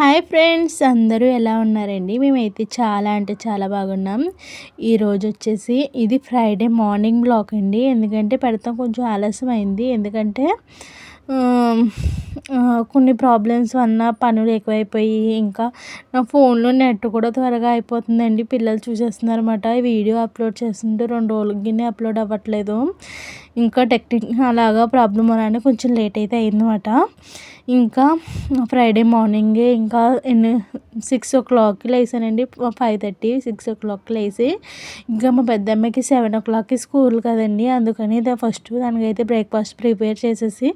Hi friends అందరూ ఎలా ఉన్నారండి? మేమైతే చాలా అంటే చాలా బాగున్నాం. ఈరోజు వచ్చేసి ఇది ఫ్రైడే మార్నింగ్ బ్లాక్ అండి. ఎందుకంటే పెడతాం కొంచెం ఆలస్యం అయింది ఎందుకంటే కొన్ని ప్రాబ్లమ్స్ వల్ల పనులు ఎక్కువైపోయి ఇంకా నా ఫోన్లో నెట్ కూడా త్వరగా అయిపోతుందండి. పిల్లలు చూసేస్తున్నారు అనమాట వీడియో అప్లోడ్ చేస్తుంటే రెండు రోజులకి అప్లోడ్ అవ్వట్లేదు. ఇంకా టెక్నిక్ అలాగా ప్రాబ్లం అలానే కొంచెం లేట్ అయితే అయిందన్నమాట. ఇంకా ఫ్రైడే మార్నింగే ఇంకా ఎన్ని సిక్స్ ఓ క్లాక్కి లేసానండి. ఫైవ్ థర్టీ సిక్స్ ఓ క్లాక్కి లేసి ఇంకా మా పెద్ద అమ్మాయికి సెవెన్ ఓ క్లాక్కి స్కూల్ కదండి. అందుకని ఫస్ట్ దానికైతే బ్రేక్ఫాస్ట్ ప్రిపేర్ చేసేసి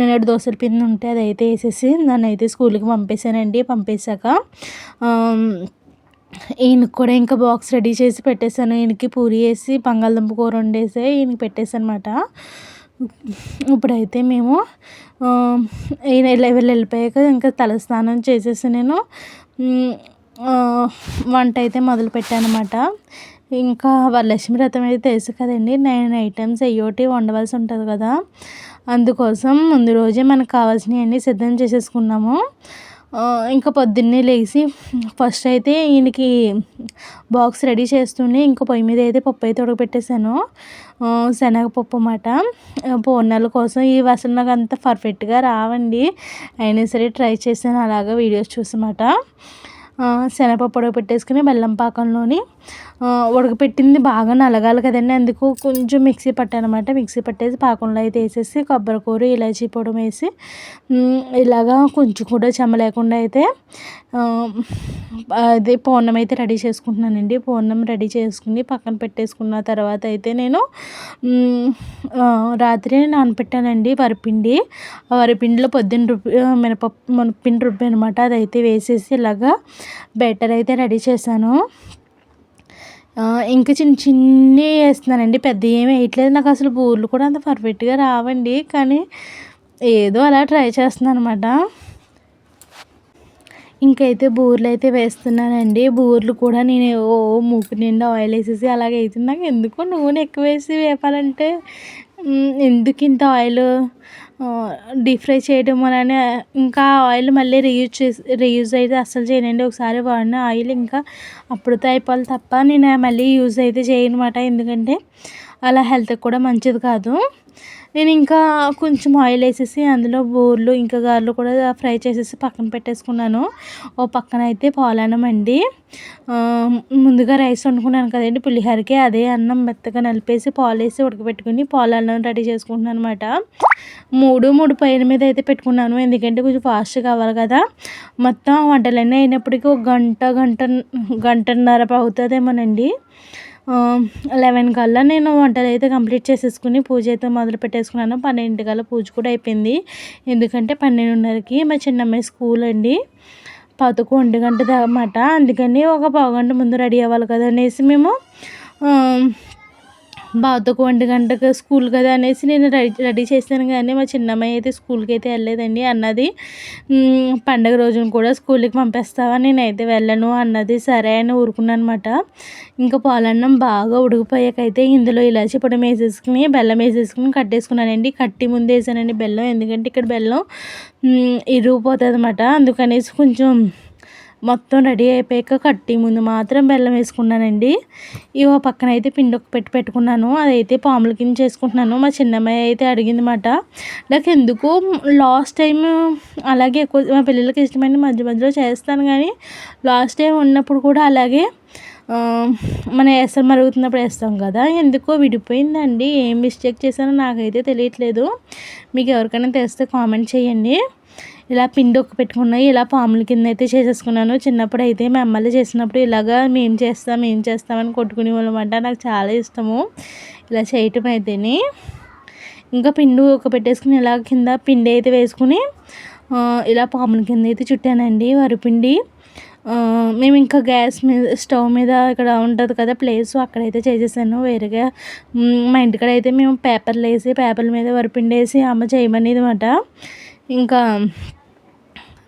నేను దోశల పిండి ఉంటే అది అయితే వేసేసి దాన్ని అయితే స్కూల్కి పంపేశానండి. పంపేశాక ఈయనకి కూడా ఇంకా బాక్స్ రెడీ చేసి పెట్టేశాను. ఈయనకి పూరి వేసి బంగాళదుంప కూర వండేసి ఈయనకి పెట్టేశానమాట. అనమాట ఇప్పుడైతే మేము ఈయన లెవెల్ వెళ్ళిపోయాక ఇంకా తలస్నానం చేసేసి నేను వంట అయితే మొదలు పెట్టాను అనమాట ఇంకా వరలక్ష్మి వ్రతం అయితే తెలుసు కదండి. నైన్ ఐటమ్స్ అయ్యోటి వండవలసి ఉంటుంది కదా. అందుకోసం ముందు రోజే మనకు కావాల్సినవన్నీ సిద్ధం చేసేసుకున్నాము. ఇంకా పొద్దున్నే లేచి ఫస్ట్ అయితే ఈయనకి బాక్స్ రెడీ చేస్తూనే ఇంకా పొయ్యి మీద అయితే పప్పు అయితే ఉడకపెట్టేశాను శనగపప్పు అన్నమాట. పూర్ణాల కోసం ఈ అసలు నాకు అంత పర్ఫెక్ట్గా రావండి. అయినా సరే ట్రై చేశాను అలాగా వీడియోస్ చూసమాట శనగపప్పు ఉడకపెట్టేసుకుని బెల్లం పాకంలోని ఉడకపెట్టింది బాగా నలగాలి కదండి. అందుకు కొంచెం మిక్సీ పట్టానమాట మిక్సీ పట్టేసి పాకంలో అయితే వేసేసి కొబ్బరి కూర ఇలాచీ పొడి వేసి ఇలాగా కొంచెం కూడా చెమ్మ లేకుండా అయితే అదే పూర్ణం అయితే రెడీ చేసుకుంటున్నానండి. పూర్ణం రెడీ చేసుకుని పక్కన పెట్టేసుకున్న తర్వాత అయితే నేను రాత్రి నానపెట్టానండి వరిపిండి. వరిపిండిలో పొద్దున్న రుబ్బి మినపప్పు మినపిండి రుబ్బి అనమాట అదైతే వేసేసి ఇలాగా బెటర్ అయితే రెడీ చేశాను. ఇంకా చిన్న చిన్నవి వేస్తున్నానండి. పెద్ద ఏమి వేయట్లేదు. నాకు అసలు బూర్లు కూడా అంత పర్ఫెక్ట్గా రావండి. కానీ ఏదో అలా ట్రై చేస్తున్నాను అనమాట ఇంకైతే బూర్లు అయితే వేస్తున్నానండి. బూర్లు కూడా నేను ఓ మూకు నిండా ఆయిల్ వేసేసి అలాగే అవుతుంది నాకు ఎందుకో నూనె ఎక్కువ వేసి వేపాలంటే ఎందుకు ఇంత ఆయిల్ డీప్ ఫ్రై చేయడం వలన ఇంకా ఆయిల్ మళ్ళీ రీయూజ్ చేసి రీయూజ్ అయితే అస్సలు చేయనండి. ఒకసారి వాడిన ఆయిల్ ఇంకా అప్పుడుతో అయిపోవాలి తప్ప నేను మళ్ళీ యూజ్ అయితే చేయనమాట ఎందుకంటే అలా హెల్త్కి కూడా మంచిది కాదు. నేను ఇంకా కొంచెం ఆయిల్ వేసేసి అందులో బూర్లు ఇంకా గారెలు కూడా ఫ్రై చేసేసి పక్కన పెట్టేసుకున్నాను. ఓ పక్కన అయితే పాలన్నం అండి. ముందుగా రైస్ వండుకున్నాను కదండి పులిహోరకి అదే అన్నం మెత్తగా నలిపేసి పాలు వేసి ఉడకబెట్టుకుని పాలన్నం రెడీ చేసుకుంటున్నాను అనమాట మూడు మూడు పైన మీద అయితే పెట్టుకున్నాను ఎందుకంటే కొంచెం ఫాస్ట్ కావాలి కదా. మొత్తం వంటలన్నీ అయినప్పటికీ ఒక గంట గంట గంటన్నర అవుతుందేమోనండి లెవెన్ కల్లా నేను వంటలు అయితే కంప్లీట్ చేసేసుకుని పూజ అయితే మొదలు పెట్టేసుకున్నాను. పన్నెండు కల్లా పూజ కూడా అయిపోయింది. ఎందుకంటే పన్నెండున్నరకి మా చిన్నమ్మాయి స్కూల్ అండి. పదకు ఒంటి గంట అన్నమాట అందుకని ఒక పావు గంట ముందు రెడీ అవ్వాలి కదా అనేసి మేము బావతకు ఒంటి గంటకు స్కూల్ కదా అనేసి నేను రెడీ రెడీ చేశాను కానీ మా చిన్నమ్మాయి అయితే స్కూల్కి అయితే వెళ్ళలేదండి అన్నది. పండగ రోజున కూడా స్కూల్కి పంపిస్తావా? నేనైతే వెళ్ళను అన్నది సరే అని ఊరుకున్నాను అనమాట ఇంకా పాలన్నం బాగా ఉడికిపోయాకైతే ఇందులో ఇలాచి పొడి వేసేసుకుని బెల్లం వేసేసుకుని కట్టేసుకున్నానండి. కట్టి ముందు వేసానండి బెల్లం ఎందుకంటే ఇక్కడ బెల్లం ఇరిగిపోతుంది అనమాట అందుకనేసి కొంచెం మొత్తం రెడీ అయిపోయాక కట్టి ముందు మాత్రం బెల్లం వేసుకున్నానండి. ఇవో పక్కన అయితే పిండి ఒక పెట్టి పెట్టుకున్నాను. అదైతే పాముల కింద చేసుకుంటున్నాను. మా చిన్నమ్మాయి అయితే అడిగిందన్నమాట నాకు ఎందుకు లాస్ట్ టైం అలాగే ఎక్కువ మా పిల్లలకి ఇష్టమైన మధ్య మధ్యలో చేస్తాను కానీ లాస్ట్ టైం ఉన్నప్పుడు కూడా అలాగే మన ఎసరు మరుగుతున్నప్పుడు వేస్తాం కదా ఎందుకో విడిపోయిందండి. ఏం మిస్టేక్ చేశానో నాకైతే తెలియట్లేదు. మీకు ఎవరికైనా తెలిస్తే కామెంట్ చేయండి. ఇలా పిండి ఒక్క పెట్టుకున్నాయి ఇలా పాముల కింద అయితే చేసేసుకున్నాను. చిన్నప్పుడు అయితే మా అమ్మలు చేసినప్పుడు ఇలాగా మేము చేస్తాం ఏం చేస్తామని కొట్టుకునే వాళ్ళం నాకు చాలా ఇష్టము ఇలా చేయటం అయితేనే. ఇంకా పిండి ఒక పెట్టేసుకుని ఇలా కింద పిండి అయితే వేసుకుని ఇలా పాముల కింద అయితే చుట్టానండి వరిపిండి. మేము ఇంకా గ్యాస్ మీద స్టవ్ మీద ఇక్కడ ఉంటుంది కదా ప్లేస్ అక్కడైతే చేసేసాను వేరేగా. మా ఇంటికాడ అయితే మేము పేపర్లు వేసి పేపర్ల మీద వరిపిండి వేసి అమ్మ చేయమనేది అనమాట ఇంకా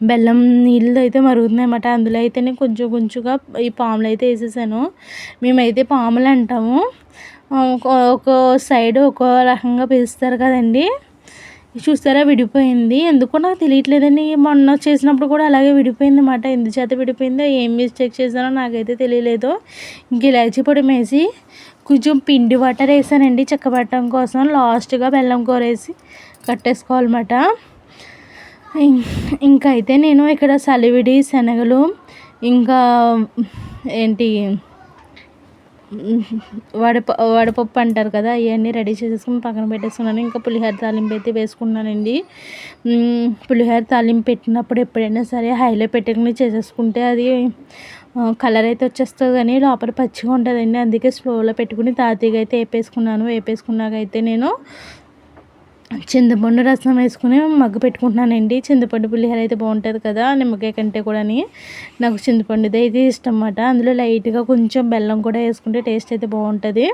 బెల్లం నీళ్ళు అయితే మరుగుతున్నాయి అన్నమాట అందులో అయితేనే కొంచెం కొంచెంగా ఈ పాములు అయితే వేసేసాను. మేమైతే పాములు అంటాము. ఒక సైడ్ ఒక రకంగా పిలుస్తారు కదండి. చూస్తారా? విడిపోయింది. ఎందుకో నాకు తెలియట్లేదండి. మొన్న చేసినప్పుడు కూడా అలాగే విడిపోయింది అన్నమాట ఎందుచేత విడిపోయిందో ఏం మిస్టేక్ చేశానో నాకైతే తెలియలేదు. ఇంక ఇలాచి పొడి వేసి కొంచెం పిండి వాటర్ వేసానండి చెక్కబట్టడం కోసం. లాస్ట్గా బెల్లం కూర వేసి కట్టేసుకోవాలన్నమాట. ఇంకా అయితే నేను ఇక్కడ సలివిడి శనగలు ఇంకా ఏంటి వడప వడపప్పు అంటారు కదా అవన్నీ రెడీ చేసేసుకుని పక్కన పెట్టేసుకున్నాను. ఇంకా పులిహోర తాలింపు అయితే వేసుకున్నానండి. పులిహోర తాలింపు పెట్టినప్పుడు ఎప్పుడైనా సరే హైలో పెట్టుకుని చేసేసుకుంటే అది కలర్ అయితే వచ్చేస్తుంది కానీ లోపల పచ్చిగా ఉంటుందండి. అందుకే స్లోలో పెట్టుకుని తాతీగా అయితే వేపేసుకున్నాను. వేపేసుకున్నాక అయితే నేను చింతపండు రసం వేసుకుని మగ్గు పెట్టుకుంటున్నానండి. చింతపండు పులిహోర అయితే బాగుంటుంది కదా నిమ్మకాయ కంటే కూడా నాకు చింతపండుది అయితే ఇష్టం అన్నమాట అందులో లైట్గా కొంచెం బెల్లం కూడా వేసుకుంటే టేస్ట్ అయితే బాగుంటుంది.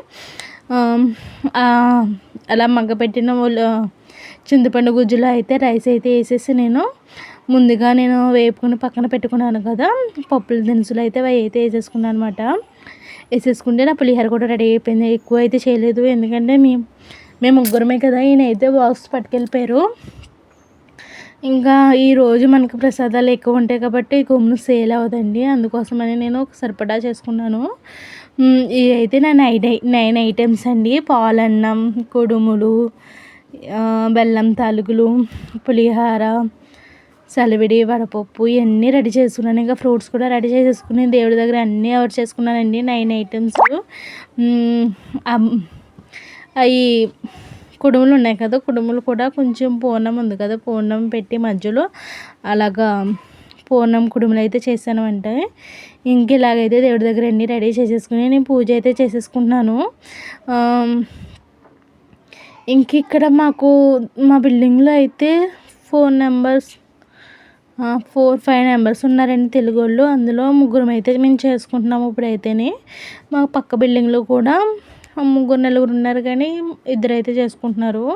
అలా మగ్గపెట్టిన చింతపండు గుజ్జులో అయితే రైస్ అయితే వేసేసి నేను ముందుగా నేను వేపుకుని పక్కన పెట్టుకున్నాను కదా పప్పుల దినుసులు అయితే అవి అయితే వేసేసుకున్నాను అనమాట వేసేసుకుంటే నా పులిహోర కూడా రెడీ అయిపోయింది. ఎక్కువ అయితే చేయలేదు. ఎందుకంటే మేము మేము ముగ్గురమే కదా ఈయన అయితే బాక్స్ పట్టుకెళ్ళిపోయారు. ఇంకా ఈరోజు మనకు ప్రసాదాలు ఎక్కువ ఉంటాయి కాబట్టి గుమ్ము సేల్ అవ్వదండి. అందుకోసమని నేను ఒక సరిపడా చేసుకున్నాను. ఇవి అయితే నా నైట్ నైన్ ఐటమ్స్ అండి. పాలన్నం కుడుములు బెల్లం తాలుగులు పులిహార సలివిడి వడపప్పు ఇవన్నీ రెడీ చేసుకున్నాను. ఇంకా ఫ్రూట్స్ కూడా రెడీ చేసేసుకుని దేవుడి దగ్గర అన్నీ ఎవరు చేసుకున్నానండి. నైన్ ఐటమ్స్ అవి కుడుములు ఉన్నాయి కదా కుడుములు కూడా కొంచెం పూర్ణం ఉంది కదా పూర్ణం పెట్టి మధ్యలో అలాగా పూర్ణం కుడుములు అయితే చేశాను అంటే ఇంక ఇలాగైతే దేవుడి దగ్గర అన్నీ రెడీ చేసేసుకుని నేను పూజ అయితే చేసేసుకున్నాను ఇంక ఇక్కడ మాకు మా బిల్డింగ్లో అయితే four numbers four five members ఉన్నారండి తెలుగు వాళ్ళు అందులో ముగ్గురం అయితే మేము చేసుకుంటున్నాము ఇప్పుడైతేనే. మా పక్క బిల్డింగ్లో కూడా ముగ్గురు నలుగురు ఉన్నారు కానీ ఇద్దరైతే చేసుకుంటున్నారు.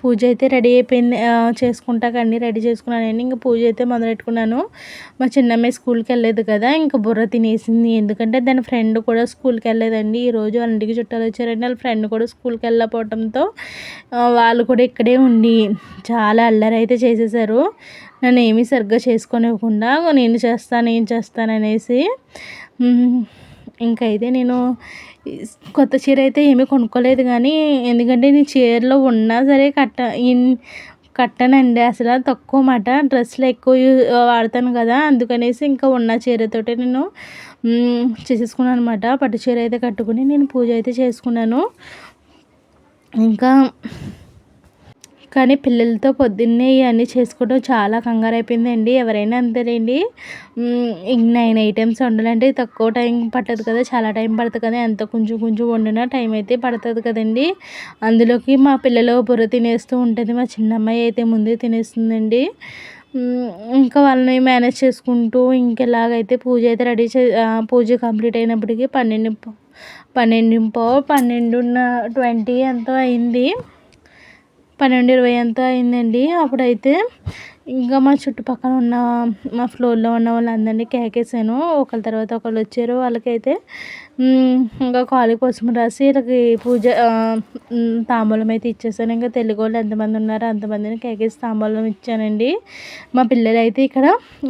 పూజ అయితే రెడీ అయిపోయింది. చేసుకుంటాక అన్నీ రెడీ చేసుకున్నాను. ఇంకా పూజ అయితే మొదలెట్టుకున్నాను. మా చిన్నమ్మాయి స్కూల్కి వెళ్ళలేదు కదా ఇంకా బుర్ర తినేసింది. ఎందుకంటే దాని ఫ్రెండ్ కూడా స్కూల్కి వెళ్ళలేదండి. ఈరోజు వాళ్ళ ఇంటికి చుట్టాలు వచ్చారండి. వాళ్ళ ఫ్రెండ్ కూడా స్కూల్కి వెళ్ళకపోవడంతో వాళ్ళు కూడా ఇక్కడే ఉండి చాలా అల్లరి అయితే చేసేసారు. నన్ను ఏమీ సరిగ్గా చేసుకోనివ్వకుండా నేను చేస్తాను ఏం చేస్తాను అనేసి. ఇంకైతే నేను కొత్త చీర అయితే ఏమీ కొనుక్కోలేదు కానీ ఎందుకంటే నేను చీరలో ఉన్నా సరే కట్ట కట్టనండి. అసలు తక్కువ మాట. డ్రెస్సులు ఎక్కువ వాడతాను కదా. అందుకనేసి ఇంకా ఉన్న చీరతోటే నేను చేసేసుకున్నాను అనమాట పట్టు చీర అయితే కట్టుకుని నేను పూజ అయితే చేసుకున్నాను. ఇంకా కానీ పిల్లలతో పొద్దున్నే ఇవన్నీ చేసుకోవడం చాలా కంగారు అయిపోయిందండి ఎవరైనా అంతేనండి నైన్ ఐటమ్స్ వండాలంటే తక్కువ టైం పట్టదు కదా చాలా టైం పడుతుంది కదా ఎంత కొంచెం కొంచెం వండినా టైం అయితే పడుతుంది కదండి. అందులోకి మా పిల్లలు బుర్ర తినేస్తూ ఉంటుంది మా చిన్నమ్మాయి అయితే ముందే తినేస్తుందండి. ఇంకా వాళ్ళని మేనేజ్ చేసుకుంటూ ఇంకెలాగైతే పూజ అయితే రెడీ చే పూజ కంప్లీట్ అయినప్పటికీ పన్నెండు పన్నెండు పన్నెండున్న ట్వంటీ ఎంతో అయింది. పన్నెండు ఇరవై ఎంత అయిందండి? అప్పుడైతే ఇంకా మా చుట్టుపక్కల ఉన్న మా ఫ్లోర్లో ఉన్న వాళ్ళందరినీ కేకేసాను. ఒకళ్ళ తర్వాత ఒకళ్ళు వచ్చారు. వాళ్ళకైతే ఇంకా కాలు కోసం రాసి వీళ్ళకి పూజ తాంబూలం అయితే ఇచ్చేసాను. ఇంకా తెలుగు వాళ్ళు ఎంతమంది ఉన్నారో అంతమందిని కేకేసి తాంబూలం ఇచ్చానండి. మా పిల్లలు అయితే ఇక్కడ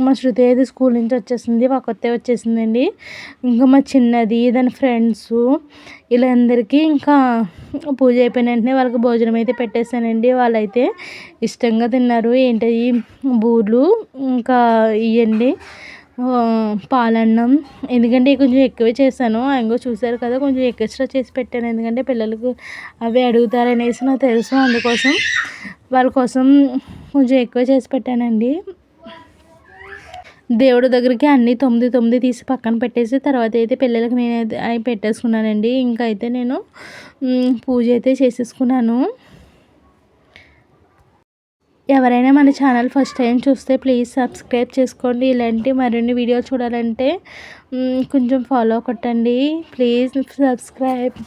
మా శృతి అయితే స్కూల్ నుంచి వచ్చేసింది. మా కొత్త వచ్చేసిందండి. ఇంకా మా చిన్నది దాని ఫ్రెండ్స్ వీళ్ళందరికీ ఇంకా పూజ అయిపోయిన వెంటనే వాళ్ళకి భోజనం అయితే పెట్టేశానండి. వాళ్ళైతే ఇష్టంగా తిన్నారు. ఏంటి బూర్లు ఇంకా ఇవ్వండి పాలన్నం. ఎందుకంటే కొంచెం ఎక్కువే చేశాను. ఇంకో చూశారు కదా కొంచెం ఎక్స్ట్రా చేసి పెట్టాను. ఎందుకంటే పిల్లలకు అవి అడుగుతారనేసి నాకు తెలుసు. అందుకోసం వాళ్ళ కోసం కొంచెం ఎక్కువ చేసి పెట్టానండి. దేవుడి దగ్గరికి అన్నీ తొమ్మిది తొమ్మిది తీసి పక్కన పెట్టేసి తర్వాత అయితే పిల్లలకి నేనైతే అవి పెట్టేసుకున్నానండి. ఇంకా అయితే నేను పూజ అయితే చేసేసుకున్నాను. ఎవరైనా మన ఛానల్ ఫస్ట్ టైం చూస్తే ప్లీజ్ సబ్స్క్రైబ్ చేసుకోండి. ఇలాంటి మరిన్ని వీడియోలు చూడాలంటే కొంచెం ఫాలో కొట్టండి. Please subscribe.